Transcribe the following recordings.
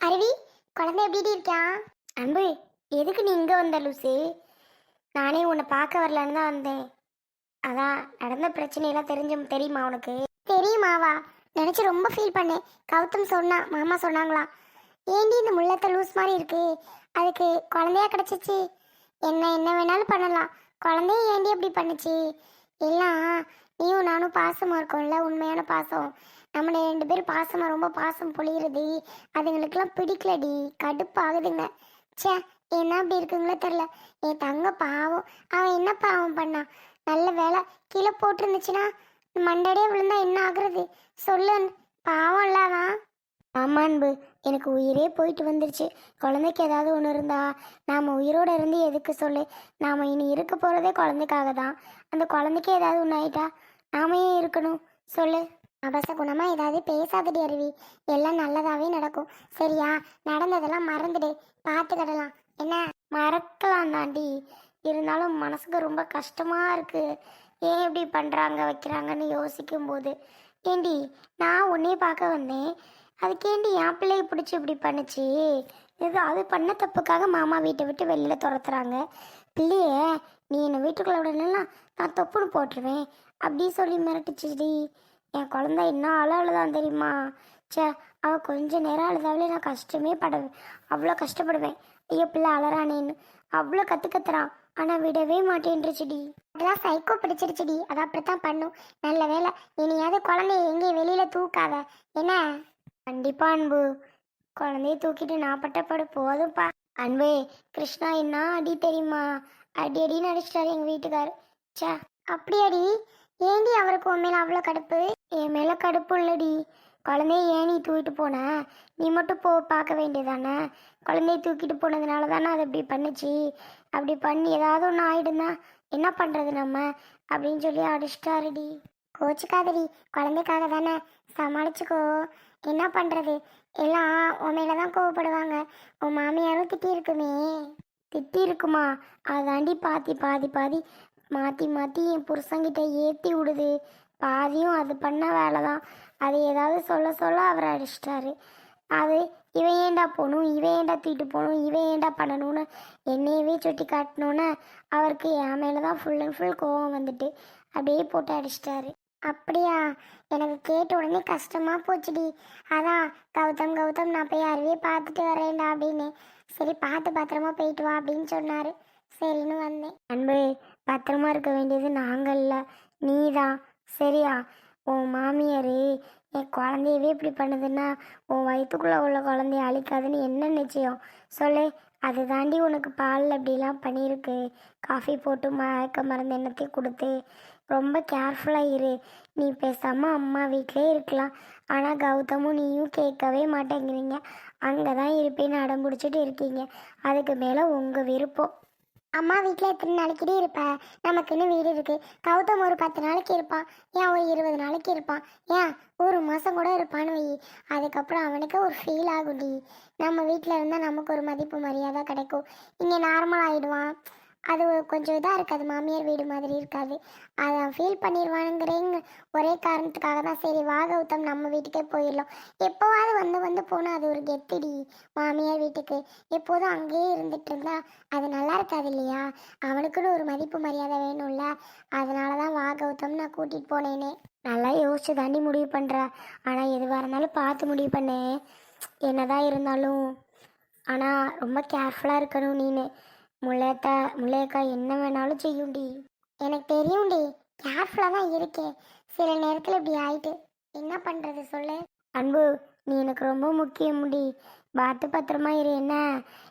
அருவி குழந்தை எப்படி இருக்கா? அன்பு எதுக்கு நீ இங்கே வந்த லூசு? நானே உன்னை பார்க்க வரலான்னு தான் வந்தேன். அதான் நடந்த பிரச்சனையெல்லாம் தெரிஞ்சு தெரியுமா உனக்கு? தெரியுமாவா? நினச்சி ரொம்ப ஃபீல் பண்ணேன். கௌதம் சொன்னா மாமா சொன்னாங்களாம் ஏண்டி இந்த முள்ளத்தை லூஸ் மாதிரி இருக்கு? அதுக்கு குழந்தையா கிடச்சிச்சு. என்ன என்ன வேணாலும் பண்ணலாம். குழந்தைய ஏண்டி அப்படி பண்ணுச்சு? எல்லாம் நீயும் நானும் பாசமாக இருக்கோம்ல உண்மையான பாசம். நம்மளை ரெண்டு பேரும் பாசமாக ரொம்ப பாசம் பொழியிறது அதுங்களுக்கெல்லாம் பிடிக்கலடி. கடுப்பாகுதுங்க. ச்சே என்ன அப்படி இருக்குங்களோ தெரில என் தங்க பாவம். அவன் என்ன பாவம் பண்ணான் நல்ல வேலை கீழே போட்டிருந்துச்சுன்னா மண்டடியே விழுந்தா என்ன ஆகுறது? சொல்லு பாவம் இல்லாதான் அவன். ஆமா அன்பு. எனக்கு உயிரே போயிட்டு வந்துருச்சு. குழந்தைக்கு ஏதாவது ஒன்று இருந்தா நாம் உயிரோட இருந்து எதுக்கு சொல்லு? நாம் இனி இருக்க போகிறதே குழந்தைக்காக தான் அந்த குழந்தைக்கே ஏதாவது ஒன்று ஆயிட்டா நாம ஏன் இருக்கணும்? சொல்லு. அபச குணமாக ஏதாவது பேசாதடி அருவி. எல்லாம் நல்லதாகவே நடக்கும். சரியா? நடந்ததெல்லாம் மறந்துடு. பார்த்துக்கிடலாம் என்ன? மறக்கலாம் தாண்டி இருந்தாலும் மனசுக்கு ரொம்ப கஷ்டமாக இருக்கு. ஏன் இப்படி பண்ணுறாங்க வைக்கிறாங்கன்னு யோசிக்கும் போது ஏண்டி நான் உன்னே பார்க்க வந்தேன். அதுக்கேண்டி என் பிள்ளைய பிடிச்சி இப்படி பண்ணுச்சு? இது அது பண்ண தப்புக்காக மாமா வீட்டை விட்டு வெளியில் துரத்துறாங்க. பிள்ளைய நீ என்னை வீட்டுக்குள்ள விடலாம் நான் தொப்புன்னு போட்டுருவேன். அப்படி சொல்லி மிரட்டுச்சுடி. என் குழந்த இன்னும் அழ அழுதான் தெரியுமா? ச்சே அவள் கொஞ்ச நேரம் அழுதாவிலே நான் கஷ்டமே படுவேன் அவ்வளோ கஷ்டப்படுவேன். ஐயோ பிள்ளை அழறானேன்னு. அவ்வளோ கற்று கத்துறான். ஆனால் விடவே மாட்டேன்ருச்சுடி அதெல்லாம் சைக்கோ பிடிச்சிருச்சுடி. அது அப்படித்தான் பண்ணும். நல்ல வேலை இனியாவது குழந்தைய எங்கேயும் வெளியில் தூக்காத. என்ன? கண்டிப்பா அன்பு. குழந்தைய தூக்கிட்டு நான் பட்டப்பாடு போதும்ப்பா அன்பே கிருஷ்ணா என்ன அடி தெரியுமா? அடி அடின்னு அடிச்சிட்டாரு எங்க வீட்டுக்காரர் ச்சே அப்படியாடி? ஏண்டி அவருக்கு உன் மேலே அவ்வளோ கடுப்பு? என் மேலே கடுப்பு இல்லடி. குழந்தைய ஏன் நீ தூக்கிட்டு போன? நீ மட்டும் போ பார்க்க வேண்டியதானே குழந்தைய தூக்கிட்டு போனதுனால தானே அது இப்படி பண்ணுச்சு? அப்படி பண்ணி ஏதாவது ஒன்று ஆயிடுந்தா என்ன பண்ணுறது நம்ம? அப்படின்னு சொல்லி அடிச்சிட்டாருடி. கோச்சுக்காதடி. குழந்தைக்காக தானே சமாளிச்சுக்கோ. என்ன பண்ணுறது எல்லாம் உன் மேலே தான் கோவப்படுவாங்க. உன் மாமியாரும் திட்டி இருக்குமே திட்டி இருக்குமா அதாண்டி பாத்தி பாதி பாதி. மாற்றி மாற்றி என் புருஷங்கிட்ட ஏற்றி விடுது. பாதியும் அது பண்ண வேலை தான் அது ஏதாவது சொல்ல சொல்ல அவரை அடிச்சிட்டாரு. அது இவன் ஏன்டா போகணும்? இவன் ஏன்டா தூக்கிட்டு போகணும்? இவன் ஏன்டா பண்ணணும்னு என்னையவே சுட்டி காட்டணுன்னு அவருக்கு என் மேலே தான் ஃபுல் அண்ட் ஃபுல் கோவம் வந்துட்டு அப்படியே போட்டு அடிச்சிட்டாரு. அப்படியா? எனக்கு கேட்ட உடனே கஷ்டமாக போச்சுடி. அதான் கௌதம் கௌதம் நான் போய் அருவியை பார்த்துட்டு வரேன்டா அப்படின்னு. சரி பார்த்து பத்திரமா போயிட்டு வா அப்படின்னு சொன்னார். சரின்னு வந்தேன். அன்பு பத்திரமா இருக்க வேண்டியது நாங்கள் இல்லை நீ தான் சரியா? உன் மாமியார் என் குழந்தையவே இப்படி பண்ணுதுன்னா உன் வயிற்றுக்குள்ளே உள்ள குழந்தைய அழிக்காதுன்னு என்ன நிச்சயம்? சொல்லு அது தாண்டி உனக்கு பாலில் அப்படிலாம் பண்ணியிருக்கு. காஃபி போட்டு மயக்க மருந்து என்னத்தையும் கொடுத்து ரொம்ப கேர்ஃபுல்லாக இரு. நீ பேசாமல் அம்மா வீட்டிலே இருக்கலாம். ஆனால் கௌதமும் நீயும் கேட்கவே மாட்டேங்கிறீங்க. அங்கே தான் இருப்பேன்னு அடம் பிடிச்சிட்டு இருக்கீங்க. அதுக்கு மேலே உங்கள் விருப்பம். அம்மா வீட்டில் எத்தனை நாளைக்கிட்டே இருப்ப? நமக்குன்னு வீடு இருக்கு. கௌதம் ஒரு பத்து நாளைக்கு இருப்பான் ஏன் ஒரு இருபது நாளைக்கு இருப்பான் ஏன்? ஒரு மாதம் கூட இருப்பான்னு வை. அதுக்கப்புறம் அவனுக்கு ஒரு ஃபீல் ஆகுடி நம்ம வீட்டில் இருந்தால் நமக்கு ஒரு மதிப்பு மரியாதை கிடைக்கும். இங்கே நார்மல் ஆகிடுவான் அது கொஞ்சம் இதாக இருக்காது. மாமியார் வீடு மாதிரி இருக்காது. அதை ஃபீல் பண்ணிடுவானுங்கிறேங்க ஒரே காரணத்துக்காக தான் சரி வா கௌதம் நம்ம வீட்டுக்கே போயிடலாம். எப்போவாவது வந்து வந்து போனால் அது ஒரு கெத்திடி மாமியார் வீட்டுக்கு. எப்போதும் அங்கேயே இருந்துட்டு இருந்தா அது நல்லா இருக்காது இல்லையா? அவனுக்குன்னு ஒரு மதிப்பு மரியாதை வேணும்ல. அதனால தான் வா கௌதம் நான் கூட்டிகிட்டு போனேனே. நல்லா யோசிச்சு தாண்டி முடிவு பண்ணுற ஆனால் எதுவாக இருந்தாலும் பார்த்து முடிவு பண்ணேன் என்னதான் இருந்தாலும். ஆனால் ரொம்ப கேர்ஃபுல்லாக இருக்கணும் நீனு. முல்லையத்தா முல்லையக்கா என்ன வேணாலும் செய்யும்டி. எனக்கு தெரியும்டி கேர்ஃபுல்லாக தான் இருக்கேன் சில நேரத்தில் இப்படி ஆயிட்டு. என்ன பண்ணுறது சொல்லு? அன்பு நீ எனக்கு ரொம்ப முக்கியம்டி. பார்த்து பத்திரமா இரு என்ன?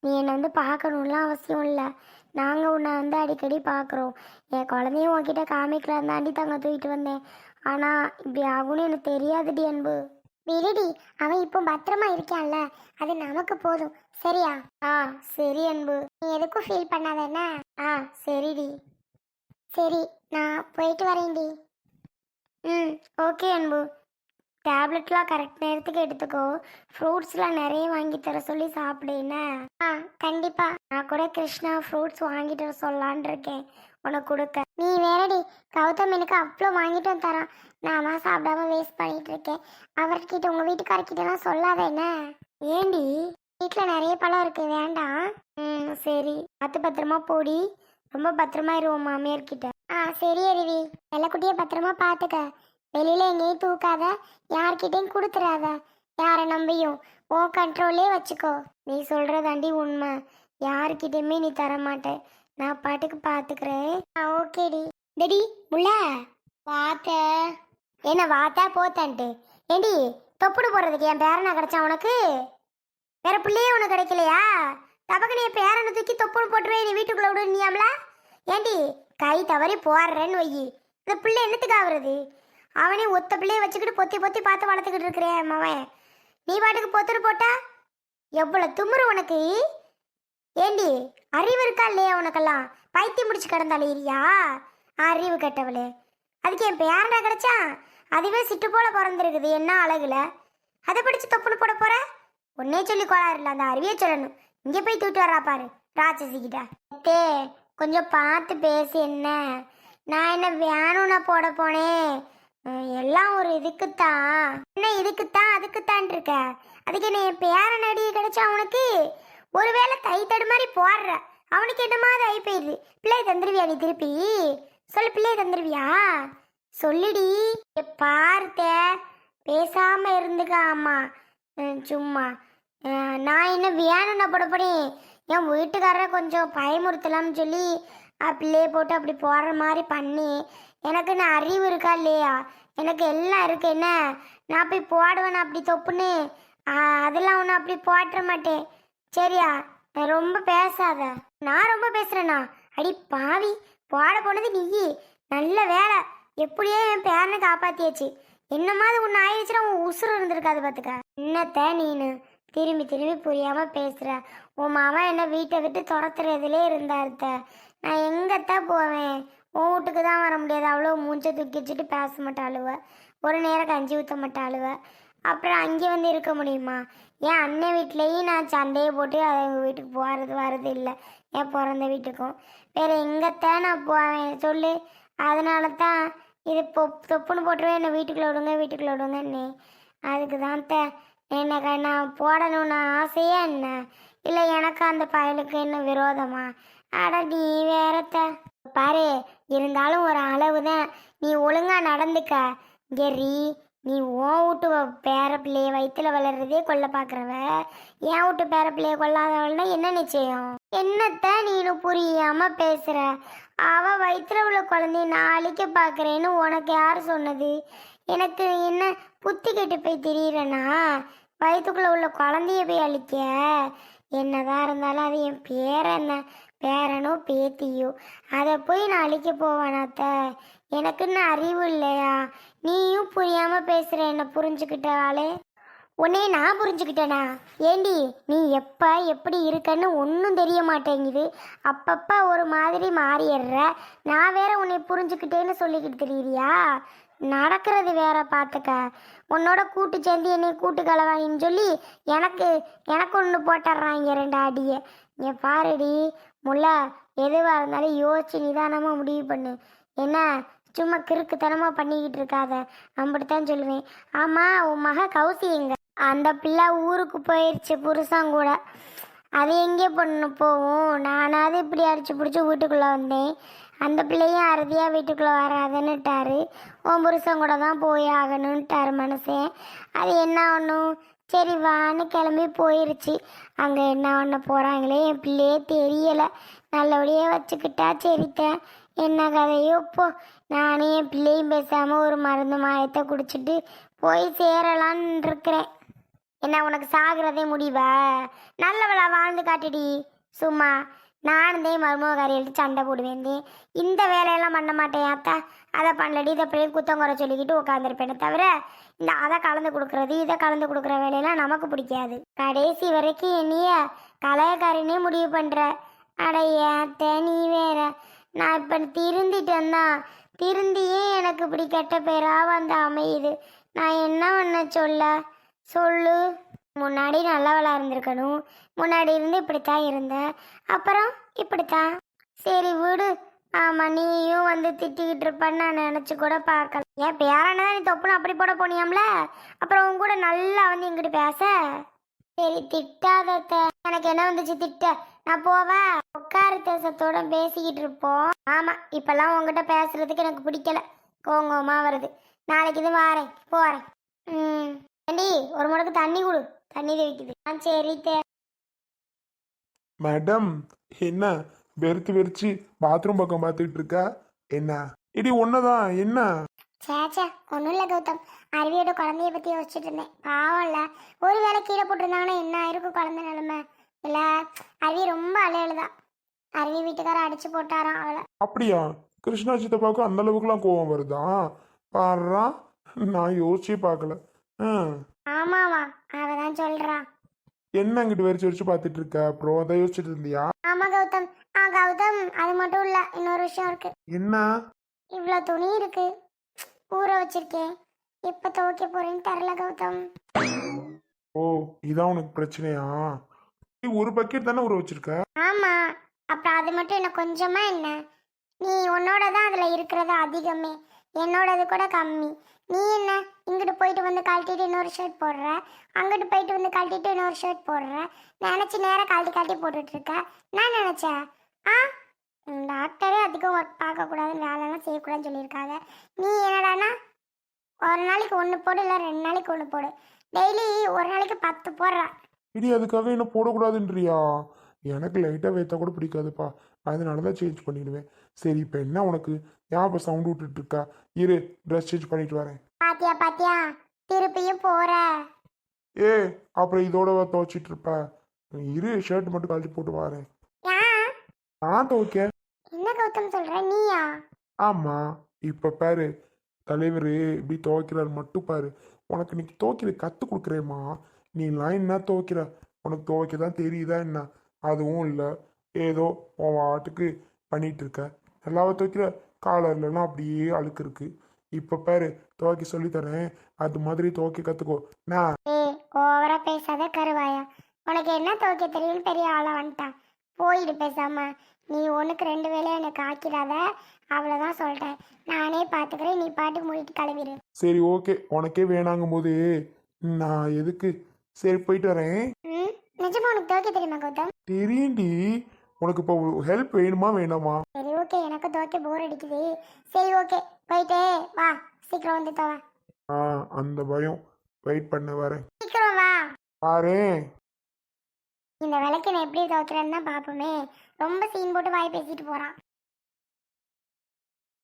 நீ என்னை வந்து பார்க்கணும்லாம் அவசியம் இல்லை. நாங்கள் உன்னை வந்து அடிக்கடி பார்க்குறோம். என் குழந்தையும் உன்கிட்ட காமிக்கலாம் தாண்டி தங்க தூக்கிட்டு வந்தேன். ஆனால் இப்படி ஆகும்னு எனக்கு தெரியாதுடி அன்பு. விடுடி அவன் இப்போ பத்திரமா இருக்கான்ல அது நமக்கு போதும். சரியா? ஆ சரி அன்பு. நீ எதுக்கும் ஃபீல் பண்ணாத என்ன? ஆ சரிடி. சரி நான் போயிட்டு வரேன்டி. ம் ஓகே அன்பு. டேப்லெட்லாம் கரெக்ட் நேரத்துக்கு எடுத்துக்கோ. ஃப்ரூட்ஸ்லாம் நிறைய வாங்கி தர சொல்லி சாப்பிடு என்ன? ஆ கண்டிப்பா. நான் கூட கிருஷ்ணா ஃப்ரூட்ஸ் வாங்கிட்டு வர சொல்லலான் இருக்கேன். உனக்கு கொடுக்க. நீ வேறடி கௌதம் எனக்கு அவ்வளோ வாங்கிட்டு வந்து தரான் நான் சாப்பிடாம வேஸ்ட் பண்ணிட்டு இருக்கேன். அவர்கிட்ட உங்க வீட்டுக்காரர்கிட்டலாம் சொல்லாத என்ன? ஏண்டி வீட்டில் நிறைய பழம் இருக்கு வேண்டாம். ம் சரி. பார்த்து பத்திரமா போடி. ரொம்ப பத்திரமா இருவோம் மாமியார்கிட்ட. ஆ சரி அருவி. வெள்ளக்குட்டியை பத்திரமா பார்த்துக்க வெளியில எங்கேயும் தூக்காத. யார்கிட்டையும் கொடுத்துறாத. யாரை நம்பியும். ஓ கண்ட்ரோலே வச்சுக்கோ. நீ சொல்றதாண்டி உண்மை. யாருக்கிட்டையுமே நீ தர மாட்டேன் நான் பாட்டுக்கு பார்த்துக்கிறேன் ஆ ஓகேடி. டெடி முள்ள வாத்த. என்ன வாத்தா போத்தான்ட்டு. ஏண்டி தொப்புடு போடுறதுக்கு என் பேரனா கிடைச்சா உனக்கு? வேற பிள்ளையே உனக்கு கிடைக்கலையா தபக்கு நீ பேரனை தூக்கி தொப்புடு போட்டுருவே நீ வீட்டுக்குள்ள விடுனியாம்ல ஏண்டி கை தவறி போடுறேன்னு வையி இந்த பிள்ளை என்னத்துக்கு ஆகுறது அவனே ஒத்த பிள்ளைய வச்சுக்கிட்டு பொத்தி பொத்தி பார்த்து வளர்த்துக்கிட்டு இருக்கிறேன் மவன். நீ பாட்டுக்கு பொத்துட்டு போட்டா? எவ்வளவு துமுறு உனக்கு? ஏண்டி அறிவு இருக்கா இல்லையா உனக்கெல்லாம்? பைத்தியம் முடிச்சு இல்லையா அறிவு கெட்டவளே. அதுக்கு என் பேரண்டா கிடைச்சா? அதுவே சிட்டு போல பிறந்திருக்குது என்ன அழகுல? அதை படிச்சு தொப்புன்னு போட போற? உன்னே சொல்லி கோளாறுல அந்த அறிவியே சொல்லணும். இங்க போய் தூட்டு வர்றா பாரு ராட்சசி கிட்ட கொஞ்சம் பார்த்து பேசு என்ன? நான் என்ன வேணும்னா போட போனேன் எல்லாம் ஒரு இதுக்குத்தான். என்ன இதுக்குத்தான் அதுக்குத்தான் இருக்க? அதுக்கு என்ன என் பேரன் அடி கிடைச்சா உனக்கு? ஒருவேளை தை தடு மாதிரி போடுற. அவனுக்கு என்னமாவது ஆகி போயிடுது. பிள்ளை தந்துருவியா நீ திருப்பி? சொல்லு பிள்ளை தந்துருவியா? சொல்லுடி. ஏ, பார்த்த பேசாம இருந்துக்க ஆமா. சும்மா. நான் என்ன வேணும்னா போடப்படேன் என் வீட்டுக்காரரை கொஞ்சம் பயமுறுத்தலாம்னு சொல்லி பிள்ளையை போட்டு அப்படி போடுற மாதிரி பண்ணி எனக்கு நான் அறிவு இருக்கா இல்லையா? எனக்கு எல்லாம் இருக்கு. என்ன? நான் போய் போடுவேன் அப்படி தொப்புன்னு. அதெல்லாம் ஒன்று அப்படி போட்டுற மாட்டேன். சரியா? ரொம்ப பேசாத. நான் ரொம்ப பேசுறேனா? அடி பாவி போட போனது நீ நல்ல வேலை. எப்படியோ என் பேரனை காப்பாத்தியாச்சு. என்னமாவது ஒன்று ஆயிடுச்சுன்னா உன் உசுறு இருந்திருக்காது பார்த்துக்க என்னத்த நீனு? திரும்பி திரும்பி புரியாம பேசுற. உன் மாமா என்ன வீட்டை விட்டு துரத்துறதுலே இருந்தாருத்த. நான் எங்கத்தான் போவேன்? உன் வீட்டுக்கு தான் வர முடியாது. அவ்வளோ மூஞ்ச தூக்கி வச்சுட்டு பேச மாட்டாளுவ ஒரு நேரம் கஞ்சி ஊற்ற மாட்டாளுவ அப்புறம் அங்கே வந்து இருக்க முடியுமா? என் அண்ணன் வீட்லேயும் நான் சண்டையை போட்டு அதை எங்கள் வீட்டுக்கு போகிறது வர்றது இல்லை. என் பிறந்த வீட்டுக்கும். வேறு எங்கத்தான் நான் போவேன்? சொல்லு. அதனால தான் இது பொ தொப்புன்னு போட்டுருவேன். என்னை வீட்டுக்குள்ள விடுங்க வீட்டுக்குள்ள விடுங்கன்னு. அதுக்கு தான் த எனக்கு நான் போடணும்னு ஆசையே என்ன? இல்லை எனக்கு அந்த பயலுக்கு என்ன விரோதமா? அட நீ வேறத்த பாரு இருந்தாலும் ஒரு அளவு தான் நீ ஒழுங்காக நடந்துக்க. கெரி நீ உன் வீட்டு வ- பேர பிள்ளைய வயிற்றுல வளர்றதே கொல்ல பார்க்குறவ என் வீட்டு பேர பிள்ளைய கொல்லாதவள்னா என்ன நிச்சயம்? என்னத்த நீனு புரியாம பேசுற? அவ வயிற்றுல உள்ள குழந்தைய நான் அழிக்க பார்க்குறேன்னு உனக்கு யார் சொன்னது? எனக்கு என்ன புத்தி கெட்டு போய் திரியிறனா? வயிற்றுக்குள்ள உள்ள குழந்தைய போய் அழிக்க? என்னதான் இருந்தாலும் அது என் பேரன பேரனோ பேத்தியோ. அதை போய் நான் அழிக்க போவேனாத்த. எனக்குன்னு அறிவு இல்லையா? நீயும் புரியாம பேசுற என்ன புரிஞ்சுக்கிட்ட ஆளே. உன்னைய நான் புரிஞ்சுக்கிட்டேனா? ஏண்டி நீ எப்போ எப்படி இருக்கன்னு ஒன்றும் தெரிய மாட்டேங்குது. அப்பப்போ ஒரு மாதிரி மாறிடுற. நான் வேற உன்னை புரிஞ்சுக்கிட்டேன்னு சொல்லிக்கிட்டு தெரியுறியா? நடக்கிறது வேற பார்த்துக்க உன்னோட கூட்டு சேர்ந்து என்னை கூட்டு கலவாணின்னு சொல்லி எனக்கு எனக்கு ஒன்று போட்டுடுறாங்க ரெண்டு அடியை. இங்கே பாருடி முல்ல எதுவாக இருந்தாலும் யோசிச்சு நிதானமாக முடிவு பண்ணு. என்ன சும்மா கிறுக்குத்தனமாக பண்ணிக்கிட்டு இருக்காத. அப்படித்தான் சொல்லுவேன். ஆமாம் உன் மக கௌசி எங்க? அந்த பிள்ளை ஊருக்கு போயிடுச்சு புருஷன் கூட அது எங்கே பொண்ணு போகும்? நானாவது இப்படி அடிச்சு பிடிச்சி வீட்டுக்குள்ளே வந்தேன். அந்த பிள்ளையும் அறுதியாக வீட்டுக்குள்ளே வராதுன்னுட்டாரு. உன் புருஷன் கூட தான் போய் ஆகணுன்ட்டாரு மனுஷன். அது என்ன ஒன்றும் சரி வான்னு கிளம்பி போயிருச்சு. அங்கே என்ன பண்ண போகிறாங்களே என் பிள்ளையே தெரியலை. நல்லபடியாக வச்சுக்கிட்டா சரித்தேன். என்ன கதையோ போ. நானே என் பிள்ளையும் பேசாமல் ஒரு மருந்து மாயத்தை குடிச்சிட்டு போய் சேரலான்னு இருக்கிறேன் என்ன உனக்கு சாகிறதே முடிவா? நல்லவளா வாழ்ந்து காட்டுடி சும்மா. நானும் தான் சண்டை போடுவேன் இந்த வேலையெல்லாம் பண்ண மாட்டேன் அத்தா. அதை பண்ணலடி இதை பிள்ளைங்க குத்தம் குறை சொல்லிக்கிட்டு உட்காந்துருப்பேனே தவிர இந்த அதை கலந்து கொடுக்குறது இதை கலந்து கொடுக்குற வேலையெல்லாம் நமக்கு பிடிக்காது. கடைசி வரைக்கும் என்னைய கலையக்காரனே முடிவு பண்ணுற அடைய ஏத்த நீ வேற. நான் இப்போ திருந்திட்டேன்னா திருந்தியே எனக்கு இப்படி கெட்ட பேராக வந்து அமையுது. நான் என்ன பண்ண சொல்ல? சொல்லு. முன்னாடி நல்லவளாக இருந்திருக்கணும். முன்னாடி இருந்து இப்படித்தான் இருந்த. அப்புறம் இப்படித்தான். சரி விடு. ஆமாம் நீயும் வந்து திட்டிக்கிட்டு இருப்பான்னு நான் நினச்சி கூட பார்க்கல. ஏன் பேரனை நீ தொப்புன்னு அப்படி போட போனியாம்ல? அப்புறம் உன் கூட நல்லா வந்து எங்கிட்ட பேச. சரி திட்டாதத்த. எனக்கு என்ன வந்துச்சு? திட்ட. நான் போவேன். உட்காரு தேசத்தோட பேசிக்கிட்டு இருப்போம். ஆமா இப்பெல்லாம் உங்ககிட்ட பேசுறதுக்கு எனக்கு பிடிக்கல. கோங்கோமா வருது. நாளைக்கு இது வாரேன். போறேன். ம். ஏண்டி ஒரு முடக்கு தண்ணி கொடு. தண்ணி தெவிக்குது ஆ சரி தே மேடம் என்ன? வெறுத்து வெறிச்சு பாத்ரூம் பக்கம் பார்த்துக்கிட்டு இருக்கா? என்ன? இடி ஒன்னதான் என்ன? சேச்சா ஒன்றும் இல்லை கௌதம். அருவியோட குழந்தைய பற்றி யோசிச்சுட்டு இருந்தேன். பாவம்ல ஒரு வேளை கீழே போட்டிருந்தாங்கன்னா என்ன ஆயிருக்கும் குழந்தை நிலைமை? இல்லை அருவி ரொம்ப அலையழுதா அருவி வீட்டுக்காரர் அடிச்சு போட்டாராம் அவளை. அப்படியா? கிருஷ்ணா சித்தப்பாவுக்கு அந்த அளவுக்குலாம் கோவம் வருதா? பாடுறா நான் யோசிச்சே பார்க்கல. ஆ. ஆமாவா? அவ தான் சொல்றா. என்ன அங்கிட்டு வெறிச்சு வெறிச்சு பார்த்துட்டு இருக்க அப்புறம் அதை யோசிச்சுட்டு இருந்தியா? ஆமா கௌதம். ஆ கௌதம் அது மட்டும் இல்ல இன்னொரு விஷயம் இருக்கு. என்ன? இவ்வளோ துணி இருக்கு. ஊற வச்சிருக்கேன். எப்போ துவைக்க போறேன்னு தெரில கௌதம். ஓ இதான் உனக்கு பிரச்சனையா? நீ ஒரு பக்கெட் தானே ஊற வச்சிருக்க? ஆமா. அப்புறம் அது மட்டும் என்ன கொஞ்சமா என்ன? நீ உன்னோட தான் அதுல இருக்கிறது அதிகமே. என்னோடது கூட கம்மி. நீ என்ன? இங்கிட்டு போயிட்டு வந்து கழட்டிட்டு இன்னொரு ஷர்ட் போடுற? அங்கிட்டு போயிட்டு வந்து கழட்டிட்டு இன்னொரு ஷர்ட் போடுற? நினச்சி நேரம் கழட்டி கழட்டி போட்டுட்டு இருக்க. நான் நினச்சேன் ஆ? டாக்டரே அதிகம் ஒர்க் பார்க்கக்கூடாதுன்னு வேலைலாம் செய்யக்கூடாதுன்னு சொல்லியிருக்காங்க. நீ என்னடான்னா ஒரு நாளைக்கு ஒன்று போடு இல்லை ரெண்டு நாளைக்கு ஒன்று போடு. டெய்லி ஒரு நாளைக்கு பத்து போடுற. இடி அதுக்காக என்ன போடக்கூடாதுன்றியா? எனக்கு லைட்டாக வைத்தா கூட பிடிக்காதுப்பா. அதனால தான் சேஞ்ச் பண்ணிடுவேன். சரி இப்போ என்ன உனக்கு? இப்போ சவுண்ட் விட்டுட்டு இருக்கா இரு ட்ரெஸ் சேஞ்ச் பண்ணிட்டு வரேன். பாத்தியா பாத்தியா? திருப்பியும் போற. ஏ அப்புறம் இதோட துவைச்சிட்டு இருப்ப இரு ஷர்ட் மட்டும் கழட்டி போட்டு வரேன். நான் துவைக்க என்ன கௌதம் சொல்ற? நீயா? ஆமாம் இப்போ பாரு தலைவர் இப்படி துவைக்கிறாரு மட்டும் பாரு. உனக்கு இன்னைக்கு துவைக்கிற கற்றுக் கொடுக்குறேம்மா. நீலாம் என்ன துவைக்கிற? உனக்கு துவைக்க தான் தெரியுதா என்ன? அதுவும் இல்லை. ஏதோ உன் வாட்டுக்கு பண்ணிட்டு இருக்க. நல்லாவா துவைக்கிற காலர்லலாம் அப்படியே அழுக்கு இருக்கு இப்போ பாரு துவைக்க சொல்லித்தரேன். அது மாதிரி துவைக்க கற்றுக்கோ நான் ஓவரா பேசாத கருவாயா. உனக்கு என்ன துவைக்க தெரியும்னு பெரிய ஆளா வந்துட்டான். போயிடு பேசாம. நீ ஒண்ணுக்கு ரெண்டு வேலையை எனக்கு ஆக்கிடாத அவ்வளோதான் சொல்லிட்டேன். நானே பார்த்துக்கிறேன் நீ பாட்டுக்கு மூடிட்டு கிளம்பிடு சரி ஓகே. உனக்கே வேணாங்கும் போது நான் எதுக்கு? சரி போயிட்டு வரேன். ம் நிஜமா உனக்கு துவைக்க தெரியுமா கௌதம்? தெரியும்டி. உனக்கு இப்போ ஹெல்ப் வேணுமா வேணாமா? சரி ஓகே எனக்கு துவைக்க போர் அடிக்குது. சரி ஓகே போயிட்டே வா. சீக்கிரம் வந்து துவ. ஆ அந்த பயம். வெயிட் பண்ண வரேன். சீக்கிரம் வா. பாரேன் இந்த விளக்கு நான் எப்படி துவைக்கிறேன்னு தான் பார்ப்போமே. ரொம்ப சீன் போட்டு வாய் பேசிட்டு போறான்.